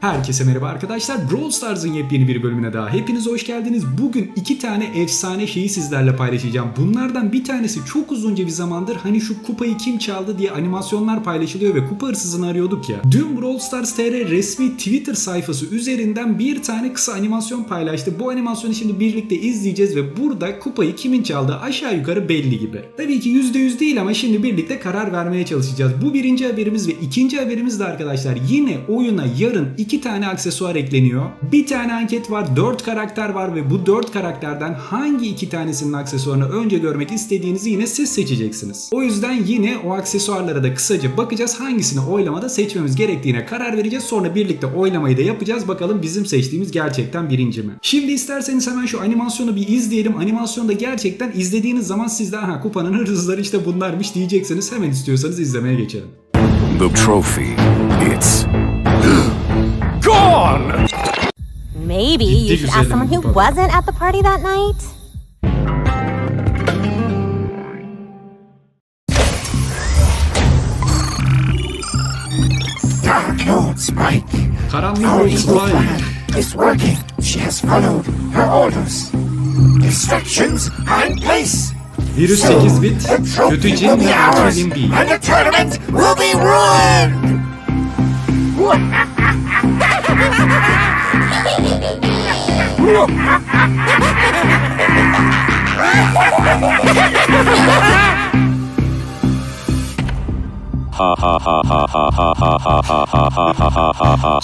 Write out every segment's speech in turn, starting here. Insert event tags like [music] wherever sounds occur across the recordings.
Herkese merhaba arkadaşlar. Brawl Stars'ın yepyeni bir bölümüne daha hepiniz hoş geldiniz. Bugün iki tane efsane şeyi sizlerle paylaşacağım. Bunlardan bir tanesi çok uzunca bir zamandır hani şu kupayı kim çaldı diye animasyonlar paylaşılıyor ve kupa hırsızını arıyorduk ya. Dün Brawl Stars TR resmi Twitter sayfası üzerinden bir tane kısa animasyon paylaştı. Bu animasyonu şimdi birlikte izleyeceğiz ve burada kupayı kimin çaldığı aşağı yukarı belli gibi. Tabii ki %100 değil ama şimdi birlikte karar vermeye çalışacağız. Bu birinci haberimiz ve ikinci haberimiz de arkadaşlar yine oyuna yarın iki tane aksesuar ekleniyor. Bir tane anket var, dört karakter var ve bu dört karakterden hangi iki tanesinin aksesuarını önce görmek istediğinizi yine siz seçeceksiniz. O yüzden yine o aksesuarlara da kısaca bakacağız. Hangisini oylamada seçmemiz gerektiğine karar vereceğiz. Sonra birlikte oylamayı da yapacağız. Bakalım bizim seçtiğimiz gerçekten birinci mi? Şimdi isterseniz hemen şu animasyonu bir izleyelim. Animasyonda gerçekten izlediğiniz zaman siz de aha kupanın hırsızları işte bunlarmış diyeceksiniz. Hemen istiyorsanız izlemeye geçelim. The trophy. It's gone! Maybe Gitti you should ask someone who wasn't at the party that night. Dark Lord Spike. Karanlık Our evil Spike. plan is working. She has followed her orders. Distractions are in place. Virüs So, 8 bit, the trophy kötü will cin be ve ours, Artwin and the tournament will be ruined. [laughs] Ha ha ha ha!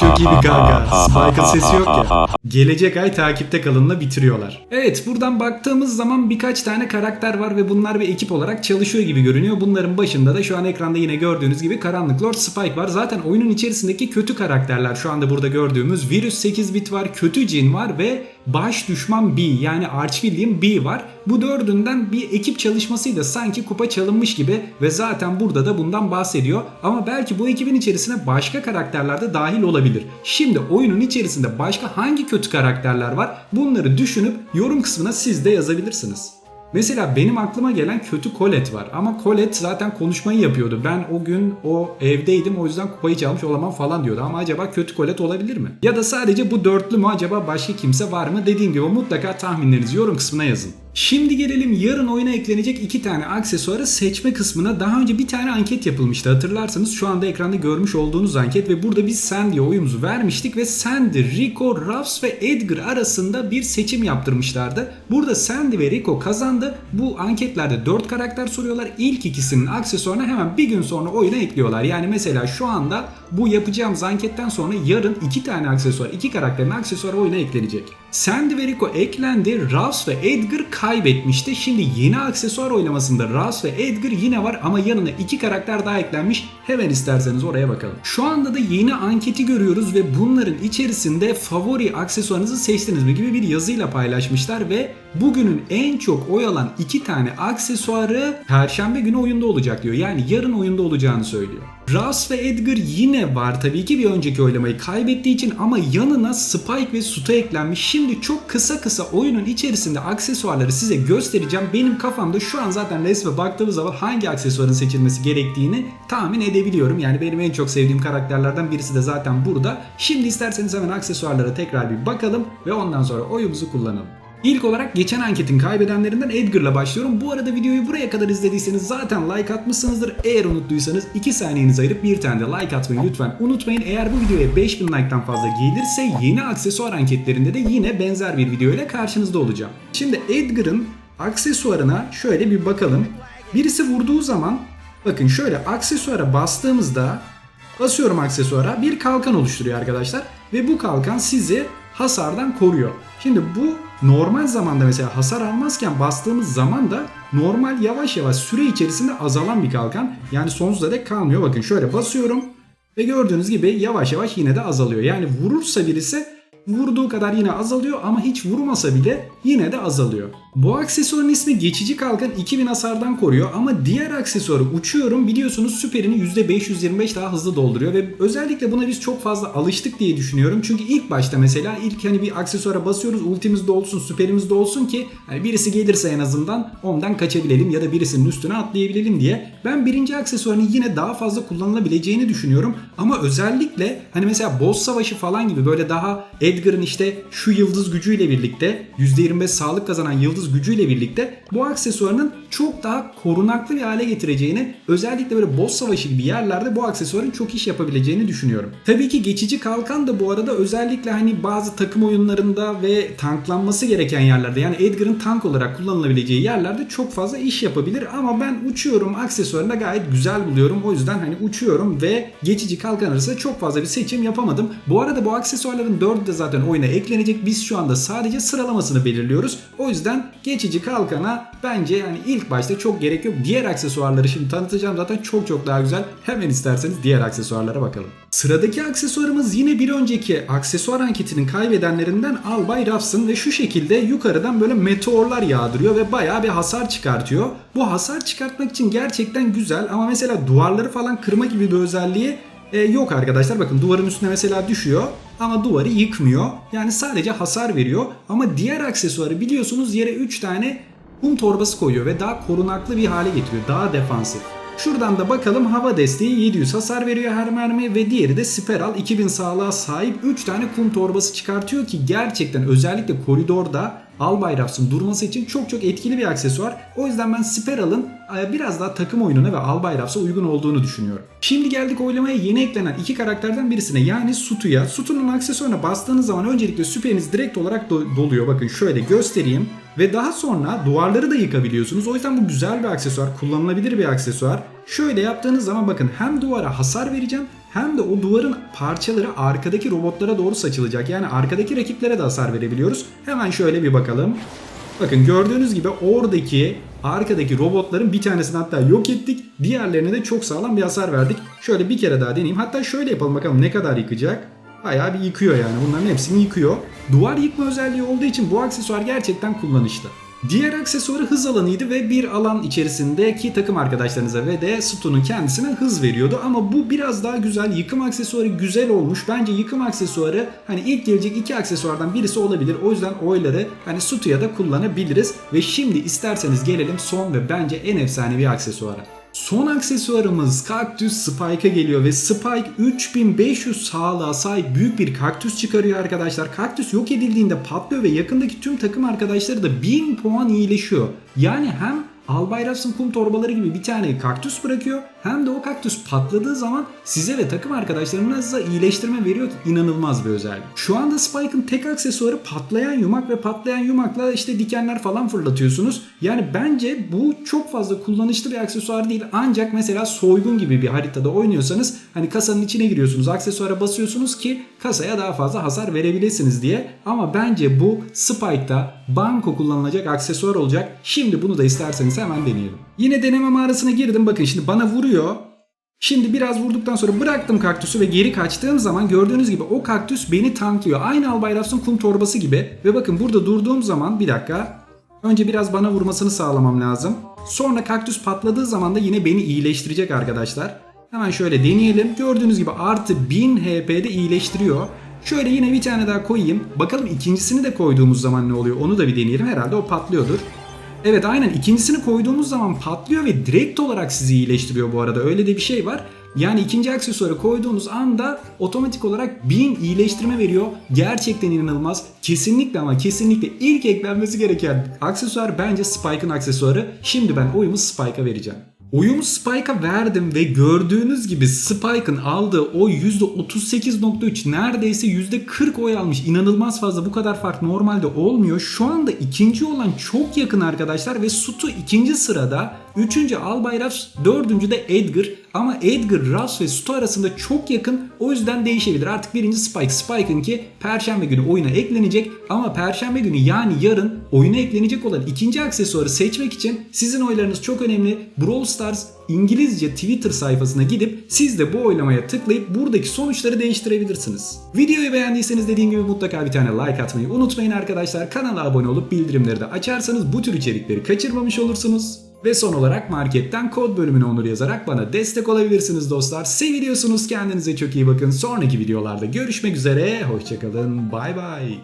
Çok iyi bir gaga. Spike'ın sesi yok ya. Gelecek ay takipte kalınla bitiriyorlar. Evet buradan baktığımız zaman birkaç tane karakter var ve bunlar bir ekip olarak çalışıyor gibi görünüyor. Bunların başında da şu an ekranda yine gördüğünüz gibi Karanlık Lord Spike var. Zaten oyunun içerisindeki kötü karakterler şu anda burada gördüğümüz Virüs 8 bit var, Kötü Cin var ve Baş Düşman B yani Archvillain B var. Bu dördünden bir ekip çalışmasıyla sanki kupa çalınmış gibi ve zaten burada da bundan bahsediyor. Ama belki bu ekibin içerisine başka karakterler de dahil olabilir. Şimdi oyunun içerisinde başka hangi kötü karakterler var? Bunları düşünüp yorum kısmına siz de yazabilirsiniz. Mesela benim aklıma gelen kötü Colette var ama Colette zaten konuşmayı yapıyordu. Ben o gün o evdeydim o yüzden kupayı çalmış olamam falan diyordu ama acaba kötü Colette olabilir mi? Ya da sadece bu dörtlü mü acaba başka kimse var mı? Dediğim gibi mutlaka tahminlerinizi yorum kısmına yazın. Şimdi gelelim yarın oyuna eklenecek iki tane aksesuarı seçme kısmına. Daha önce bir tane anket yapılmıştı hatırlarsanız. Şu anda ekranda görmüş olduğunuz anket ve burada biz Sandy'ye oyumuzu vermiştik ve Sandy, Rico, Ruffs ve Edgar arasında bir seçim yaptırmışlardı. Burada Sandy ve Rico kazandı. Bu anketlerde 4 karakter soruyorlar. İlk ikisinin aksesuarını hemen bir gün sonra oyuna ekliyorlar. Yani mesela şu anda bu yapacağımız anketten sonra yarın iki tane aksesuar, iki karakterin aksesuarı oyuna eklenecek. Sandy ve Rico eklendi. Ruffs ve Edgar kaybetmişti. Şimdi yeni aksesuar oylamasında Ruffs ve Edgar yine var ama yanına iki karakter daha eklenmiş. Hemen isterseniz oraya bakalım. Şu anda da yeni anketi görüyoruz ve bunların içerisinde favori aksesuarınızı seçtiniz mi gibi bir yazıyla paylaşmışlar ve bugünün en çok oy alan iki tane aksesuarı Perşembe günü oyunda olacak diyor. Yani yarın oyunda olacağını söylüyor. Russ ve Edgar yine var tabii ki bir önceki oylamayı kaybettiği için ama yanına Spike ve Suta eklenmiş. Şimdi çok kısa kısa oyunun içerisinde aksesuarları size göstereceğim. Benim kafamda şu an zaten resme baktığımız zaman hangi aksesuarın seçilmesi gerektiğini tahmin edebiliyorum. Yani benim en çok sevdiğim karakterlerden birisi de zaten burada. Şimdi isterseniz hemen aksesuarlara tekrar bir bakalım ve ondan sonra oyumuzu kullanalım. İlk olarak geçen anketin kaybedenlerinden Edgar'la başlıyorum. Bu arada videoyu buraya kadar izlediyseniz zaten like atmışsınızdır. Eğer unuttuysanız 2 saniyenizi ayırıp bir tane de like atmayı lütfen unutmayın. Eğer bu videoya 5000 like'tan fazla gelirse yeni aksesuar anketlerinde de yine benzer bir video ile karşınızda olacağım. Şimdi Edgar'ın aksesuarına şöyle bir bakalım. Birisi vurduğu zaman bakın şöyle aksesuara bastığımızda Basıyorum aksesuara bir kalkan oluşturuyor arkadaşlar ve bu kalkan sizi hasardan koruyor. Şimdi bu normal zamanda mesela hasar almazken bastığımız zaman da normal yavaş yavaş süre içerisinde azalan bir kalkan. Yani sonsuza dek kalmıyor. Bakın şöyle basıyorum ve gördüğünüz gibi yavaş yavaş yine de azalıyor. Yani vurursa birisi Vurduğu kadar yine azalıyor ama hiç vurmasa bile yine de azalıyor. Bu aksesuarın ismi geçici kalkan 2000 hasardan koruyor ama diğer aksesuarı uçuyorum biliyorsunuz süperini %525 daha hızlı dolduruyor ve özellikle buna biz çok fazla alıştık diye düşünüyorum. Çünkü ilk başta mesela ilk hani bir aksesuara basıyoruz ultimiz de olsun süperimiz de olsun ki hani birisi gelirse en azından ondan kaçabilelim ya da birisinin üstüne atlayabilelim diye. Ben birinci aksesuarını yine daha fazla kullanılabileceğini düşünüyorum ama özellikle hani mesela boss savaşı falan gibi böyle daha Edgar'ın işte şu yıldız gücüyle birlikte %25 sağlık kazanan yıldız gücüyle birlikte bu aksesuarının çok daha korunaklı bir hale getireceğini özellikle böyle boss savaşı gibi yerlerde bu aksesuarın çok iş yapabileceğini düşünüyorum. Tabii ki geçici kalkan da bu arada özellikle hani bazı takım oyunlarında ve tanklanması gereken yerlerde yani Edgar'ın tank olarak kullanılabileceği yerlerde çok fazla iş yapabilir ama ben uçuyorum aksesuarını gayet güzel buluyorum. O yüzden hani uçuyorum ve geçici kalkan arasında çok fazla bir seçim yapamadım. Bu arada bu aksesuarların dördü de zaten oyuna eklenecek. Biz şu anda sadece sıralamasını belirliyoruz. O yüzden geçici kalkana bence yani ilk başta çok gerek yok. Diğer aksesuarları şimdi tanıtacağım zaten çok çok daha güzel. Hemen isterseniz diğer aksesuarlara bakalım. Sıradaki aksesuarımız yine bir önceki aksesuar anketinin kaybedenlerinden Albay Rafs'ın ve şu şekilde yukarıdan böyle meteorlar yağdırıyor ve bayağı bir hasar çıkartıyor. Bu hasar çıkartmak için gerçekten güzel ama mesela duvarları falan kırma gibi bir özelliği e, yok arkadaşlar. Bakın duvarın üstüne mesela düşüyor ama duvarı yıkmıyor. Yani sadece hasar veriyor. Ama diğer aksesuarı biliyorsunuz yere 3 tane kum torbası koyuyor ve daha korunaklı bir hale getiriyor. Daha defansif. Şuradan da bakalım hava desteği 700 hasar veriyor her mermi ve diğeri de Spiral 2000 sağlığa sahip 3 tane kum torbası çıkartıyor ki gerçekten özellikle koridorda Albay Raps'ın durması için çok çok etkili bir aksesuar. O yüzden ben Spiral'ın e, biraz daha takım oyununa ve Albay Raps'a uygun olduğunu düşünüyorum. Şimdi geldik oylamaya yeni eklenen iki karakterden birisine yani Sutu'ya. Sutu'nun aksesuarına bastığınız zaman öncelikle süperiniz direkt olarak do- doluyor. Bakın şöyle göstereyim. Ve daha sonra duvarları da yıkabiliyorsunuz. O yüzden bu güzel bir aksesuar, kullanılabilir bir aksesuar. Şöyle yaptığınız zaman bakın hem duvara hasar vereceğim hem de o duvarın parçaları arkadaki robotlara doğru saçılacak. Yani arkadaki rakiplere de hasar verebiliyoruz. Hemen şöyle bir bakalım. Bakın gördüğünüz gibi oradaki arkadaki robotların bir tanesini hatta yok ettik. Diğerlerine de çok sağlam bir hasar verdik. Şöyle bir kere daha deneyeyim. Hatta şöyle yapalım bakalım ne kadar yıkacak. Bayağı bir yıkıyor yani. Bunların hepsini yıkıyor. Duvar yıkma özelliği olduğu için bu aksesuar gerçekten kullanışlı. Diğer aksesuarı hız alanıydı ve bir alan içerisindeki takım arkadaşlarınıza ve de Sutu'nun kendisine hız veriyordu. Ama bu biraz daha güzel. Yıkım aksesuarı güzel olmuş. Bence yıkım aksesuarı hani ilk gelecek iki aksesuardan birisi olabilir. O yüzden oyları hani Sutu'ya da kullanabiliriz. Ve şimdi isterseniz gelelim son ve bence en efsanevi aksesuara. Son aksesuarımız kaktüs Spike'a geliyor ve Spike 3500 sağlığa sahip büyük bir kaktüs çıkarıyor arkadaşlar. Kaktüs yok edildiğinde patlıyor ve yakındaki tüm takım arkadaşları da 1000 puan iyileşiyor. Yani hem Albay Raps'ın kum torbaları gibi bir tane kaktüs bırakıyor. Hem de o kaktüs patladığı zaman size ve takım arkadaşlarınıza iyileştirme veriyor ki inanılmaz bir özellik. Şu anda Spike'ın tek aksesuarı patlayan yumak ve patlayan yumakla işte dikenler falan fırlatıyorsunuz. Yani bence bu çok fazla kullanışlı bir aksesuar değil. Ancak mesela soygun gibi bir haritada oynuyorsanız hani kasanın içine giriyorsunuz, aksesuara basıyorsunuz ki kasaya daha fazla hasar verebilirsiniz diye. Ama bence bu Spike'da banko kullanılacak aksesuar olacak. Şimdi bunu da isterseniz hemen deneyelim. Yine deneme mağarasına girdim. Bakın şimdi bana vuruyor. Şimdi biraz vurduktan sonra bıraktım kaktüsü ve geri kaçtığım zaman gördüğünüz gibi o kaktüs beni tanklıyor. Aynı Albay Raps'ın kum torbası gibi. Ve bakın burada durduğum zaman bir dakika. Önce biraz bana vurmasını sağlamam lazım. Sonra kaktüs patladığı zaman da yine beni iyileştirecek arkadaşlar. Hemen şöyle deneyelim. Gördüğünüz gibi artı 1000 HP'de iyileştiriyor. Şöyle yine bir tane daha koyayım. Bakalım ikincisini de koyduğumuz zaman ne oluyor onu da bir deneyelim. Herhalde o patlıyordur. Evet aynen ikincisini koyduğumuz zaman patlıyor ve direkt olarak sizi iyileştiriyor bu arada. Öyle de bir şey var. Yani ikinci aksesuarı koyduğunuz anda otomatik olarak 1000 iyileştirme veriyor. Gerçekten inanılmaz. Kesinlikle ama kesinlikle ilk eklenmesi gereken aksesuar bence Spike'ın aksesuarı. Şimdi ben oyumu Spike'a vereceğim. Oyumu Spike'a verdim ve gördüğünüz gibi Spike'ın aldığı o %38.3 neredeyse %40 oy almış. İnanılmaz fazla bu kadar fark normalde olmuyor. Şu anda ikinci olan çok yakın arkadaşlar ve Sutu ikinci sırada Üçüncü Albay Ruffs, dördüncü de Edgar. Ama Edgar, Ruffs ve Stu arasında çok yakın. O yüzden değişebilir. Artık birinci Spike. Spike'ın ki Perşembe günü oyuna eklenecek. Ama Perşembe günü yani yarın oyuna eklenecek olan ikinci aksesuarı seçmek için sizin oylarınız çok önemli. Brawl Stars İngilizce Twitter sayfasına gidip siz de bu oylamaya tıklayıp buradaki sonuçları değiştirebilirsiniz. Videoyu beğendiyseniz dediğim gibi mutlaka bir tane like atmayı unutmayın arkadaşlar. Kanala abone olup bildirimleri de açarsanız bu tür içerikleri kaçırmamış olursunuz. Ve son olarak marketten kod bölümüne onur yazarak bana destek olabilirsiniz dostlar. Seviliyorsunuz kendinize çok iyi bakın. Sonraki videolarda görüşmek üzere. Hoşçakalın. Bay bay.